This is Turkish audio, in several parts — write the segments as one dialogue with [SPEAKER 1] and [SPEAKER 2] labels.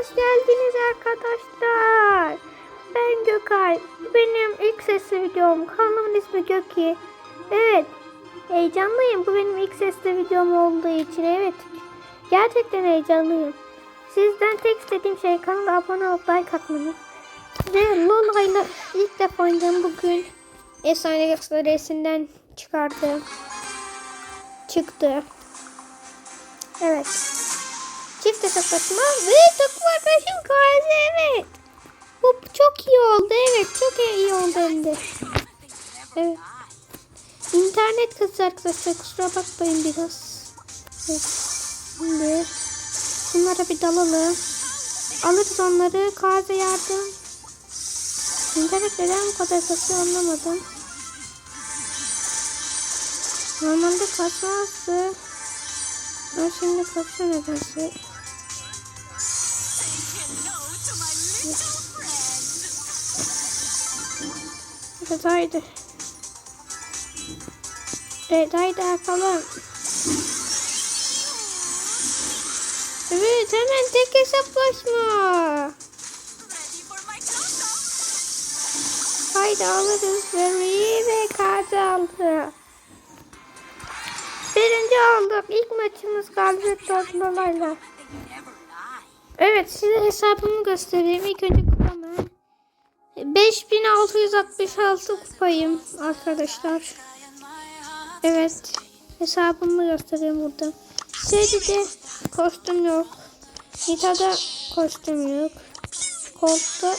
[SPEAKER 1] hoş geldiniz arkadaşlar. Ben Gökay. Benim ilk sesli videom. Kanalımın ismi Göki. Evet. Heyecanlıyım. Bu benim ilk sesli videom olduğu için. Evet. Gerçekten heyecanlıyım. Sizden tek istediğim şey kanala abone olup like atmanız. Ve Lola ilk defa oynayacağım bugün. Efsane gösterisinden çıkardı. Çıktı. Evet. Çift hesaplaşma ve takım arkadaşım Gazi evet. Bu çok iyi oldu evet çok iyi oldu hem de. Evet. İnternet kızı arkadaşlar kusura bakmayın biraz. Evet. Şimdi bunlara bir dalalım. Alırız onları. Gazi yardım. İnternet neden bu kadar kasıyor anlamadım. Normalde kasmazdı. Ama şimdi kasıyor nedense. Evet haydi. Evet haydi bakalım. Evet hemen tek hesaplaşma. Haydi alırız Barry'i ve kartı. Birinci olduk. İlk maçımız galibiyet tornalarla. Evet size hesabımı göstereyim. İlk önce kupamı. 5666 kupayım arkadaşlar. Evet. Hesabımı göstereyim burada. Seride kostüm yok. Nita'da kostüm yok. Colt'ta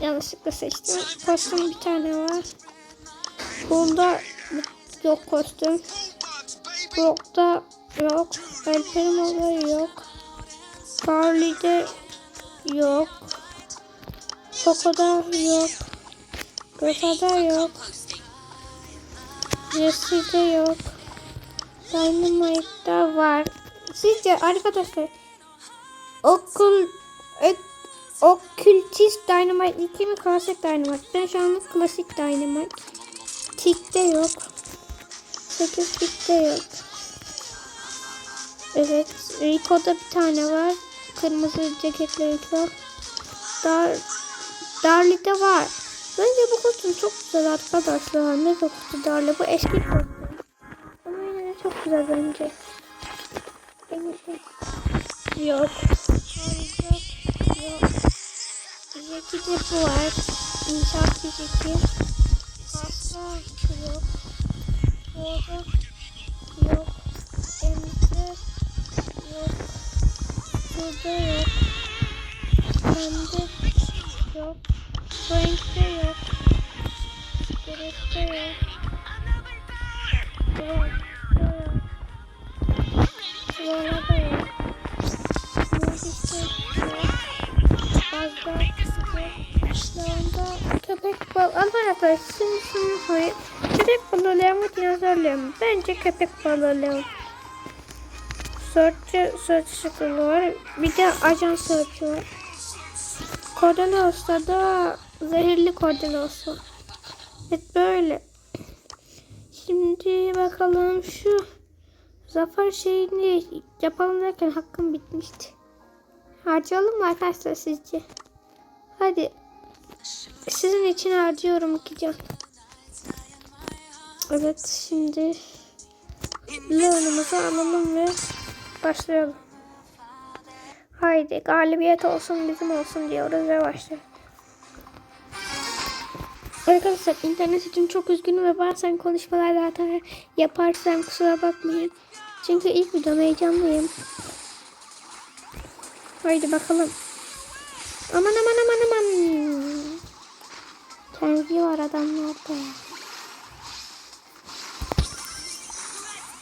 [SPEAKER 1] yanlışlıkla seçtim. Kostüm bir tane var. Bunda yok kostüm. Brock'ta yok. Olayı yok. Carly'de yok. Coco'da yok. Rosa'da yok. Jesse'de yok. Dynamite'da var. Sizce arkadaşlar okul ok, Okültist Dynamite 2 mi klasik Dynamite? Ben şu anlık klasik Dynamite. Tick'te yok. 8 bitte yok. Evet. Rico'da bir tane var. Kırmızı ceketli Rico. Dar, Darly'de var. Bence bu kostüm çok güzel arkadaşlar. Ne koktu Darly? Bu eski kostüm. Ama yine de çok güzel bence. Yok. Yok. Yok. Jackie bu var. İnşaat Jackie. Asla yok. Doğru. Yok. Emre yok. Burada yok. Bende. Frank'te yok. Gerekte yok. Yok. Sıvada yok. Mecliste yok. Yok. Dağında köpek bal. Arkadaşlar şimdi şunu sorayım. Köpek balığı mi dinozor mi? Bence köpek balığı leğen. Search'ı search sıkılı var. Bir de ajan search var. Kordelos'ta da zehirli kordelos var. Evet böyle. Şimdi bakalım şu zafer şeyini yapalım derken hakkım bitmişti. Harcayalım mı arkadaşlar sizce? Hadi. Sizin için harcıyorum iki can. Evet şimdi Leon'umuzu alalım ve başlayalım. Haydi galibiyet olsun bizim olsun diyoruz ve başlayalım. Arkadaşlar internet için çok üzgünüm ve bazen konuşmalarda hata yaparsam kusura bakmayın. Çünkü ilk videom heyecanlıyım. Haydi bakalım. Aman aman aman aman. Kendi var adamlarda.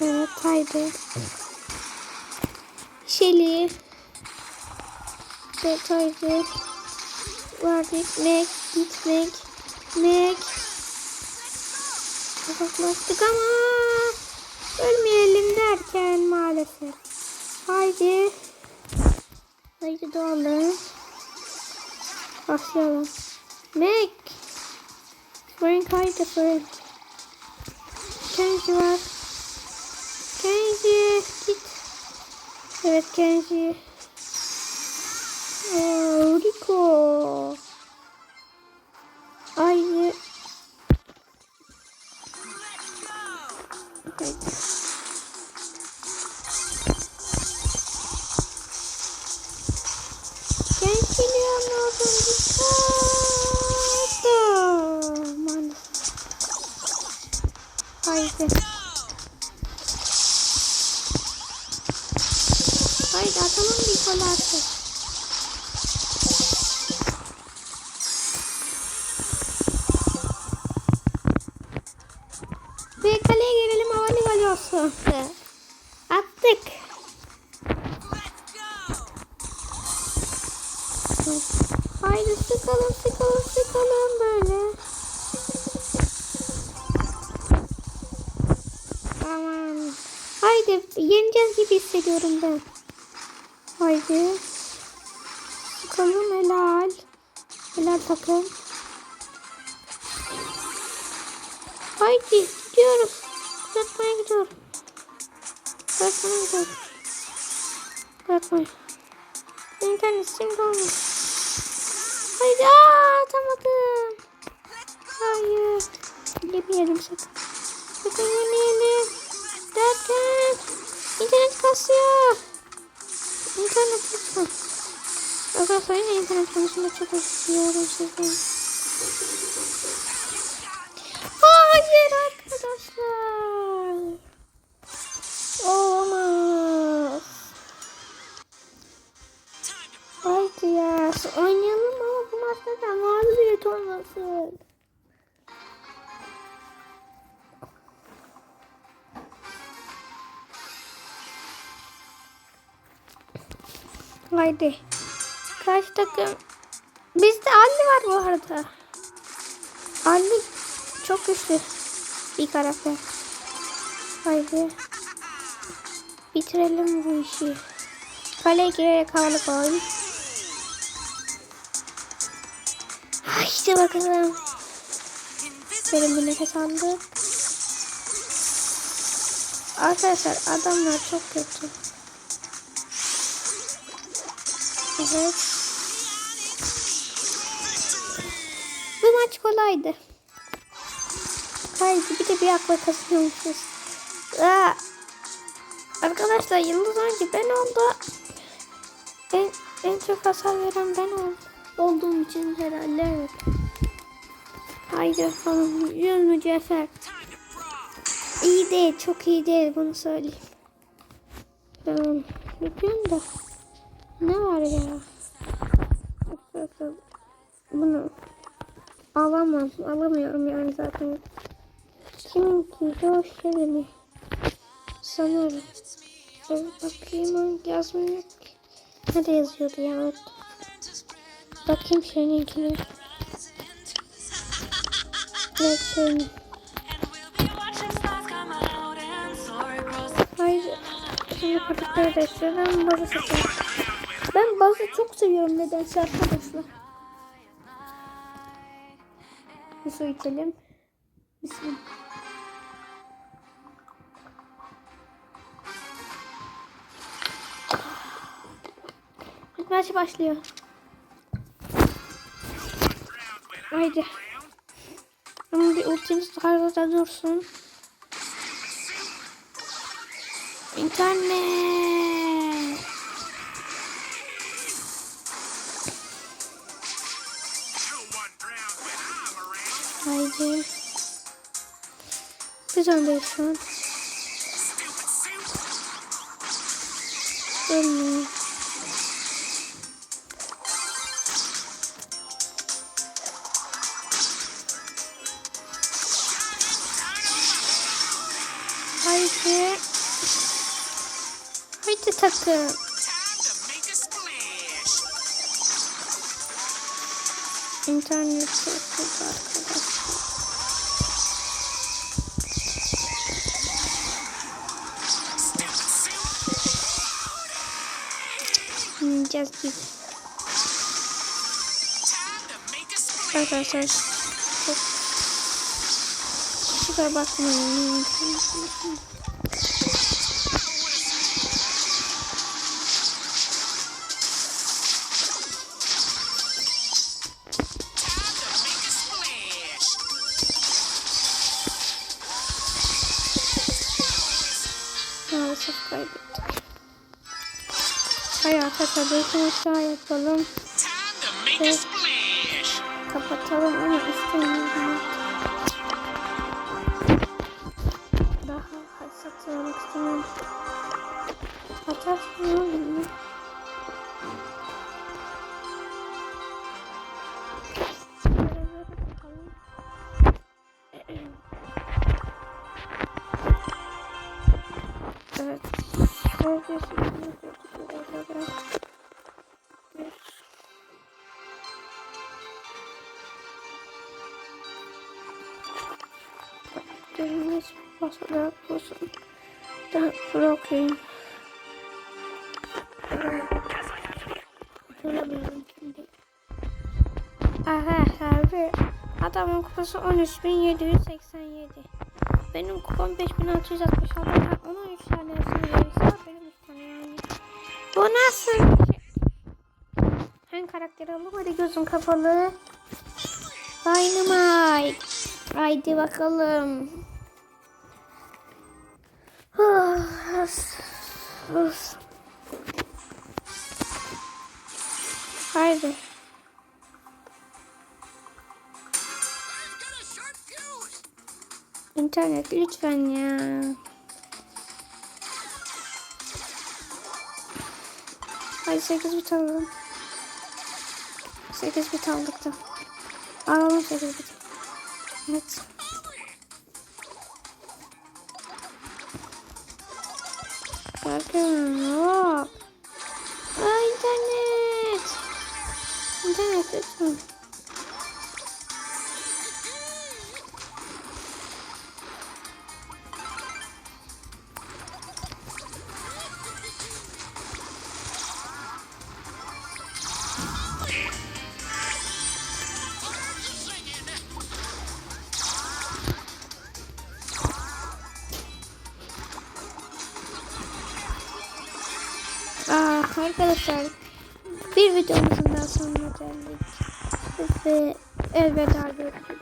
[SPEAKER 1] Evet haydi. Şeli. Evet haydi. Vardık. Mac. Gitmek. Mac. Uzaklaştık ama ölmeyelim derken maalesef. Haydi. Haydi doğalım. Başlayalım. Mac. Frank haydi Frank. Kenji var. Kenji git. Evet Kenji. Noriko. Aynı. Evet. Olsun. Attık. Haydi sıkalım sıkalım sıkalım böyle. Tamam. Haydi yeneceğiz gibi hissediyorum ben. Haydi. Sıkalım helal. Helal takım. Haydi gidiyoruz. Uzatmaya gidiyorum. Uzatmaya gidiyorum. Uzatmaya. İnternet şimdi olmuş. Haydi aa, atamadım. Hayır. Yemeyelim sakın. Sakın yemeyelim. Derken internet kasıyor. İnternet lütfen. Arkadaşlar yine internet konusunda çok istiyorum sizden. Ya. Oynayalım ama bu maçta da mağlubiyet olmasın. Haydi. Kaç takım? Bizde Ali var bu arada. Ali çok güçlü bir karakter. Haydi. Bitirelim bu işi. Kaleye girerek havalı gol. Haydi bakalım. Benim bir nefes aldık. Arkadaşlar adamlar çok kötü. Evet. Bu maç kolaydı. Haydi bir de bir akla kazanıyormuşuz. Aa, arkadaşlar yıldız oyuncu ben oldu. En, en çok hasar veren ben oldum. Olduğum için herhalde evet. Haydi bakalım. Yüz mücevher. İyi değil, çok iyi değil bunu söyleyeyim. Tamam. Yapıyorum da. Ne var ya? Bunu alamam. Alamıyorum yani zaten. Ki? Josh mi? Sanırım. Evet bakayım yazmıyor ki. Nerede yazıyordu ya? Bakayım seninkine. Evet senin. Hayır. Şimdi karakter değiştiriyor. Ben bazı seçiyorum. Ben bazı çok seviyorum nedense arkadaşlar. Bir su içelim. Bismillah. Maç başlıyor. Haydi. Ama bir ultimiz da dursun. İnternet. Haydi. Biz öndeyiz şu an. Ölmeyin. Takım. İnternet kötü arkadaşlar. Yiyeceğiz. Arkadaşlar çok kusura bakmayın. Bir aşağı yapalım.
[SPEAKER 2] Splash.
[SPEAKER 1] Kapatalım ama istemiyorum. Daha hadi satın istemiyorum. Mu? Görevlere bakalım. Evet. Herkes Görünmez basarak olsun. Daha sonra okuyayım. Hatırlamıyorum şimdi. Aha harbi. Adamın kupası 13.787. Benim kupam 5666. Ha, Onun 3 tane verirse benim 3 tane yani. Bu nasıl? Hangi karakteri alalım? Hadi gözün kapalı. Dynamite. Haydi bakalım. Haydi. İnternet lütfen ya. Hadi 8 bit alalım. 8 bit aldık da. Alalım 8 bit. Evet. Bakın hop. Aa internet. İnternet lütfen. Arkadaşlar bir videomuzun daha sonuna geldik. Ve elveda görüşürüz.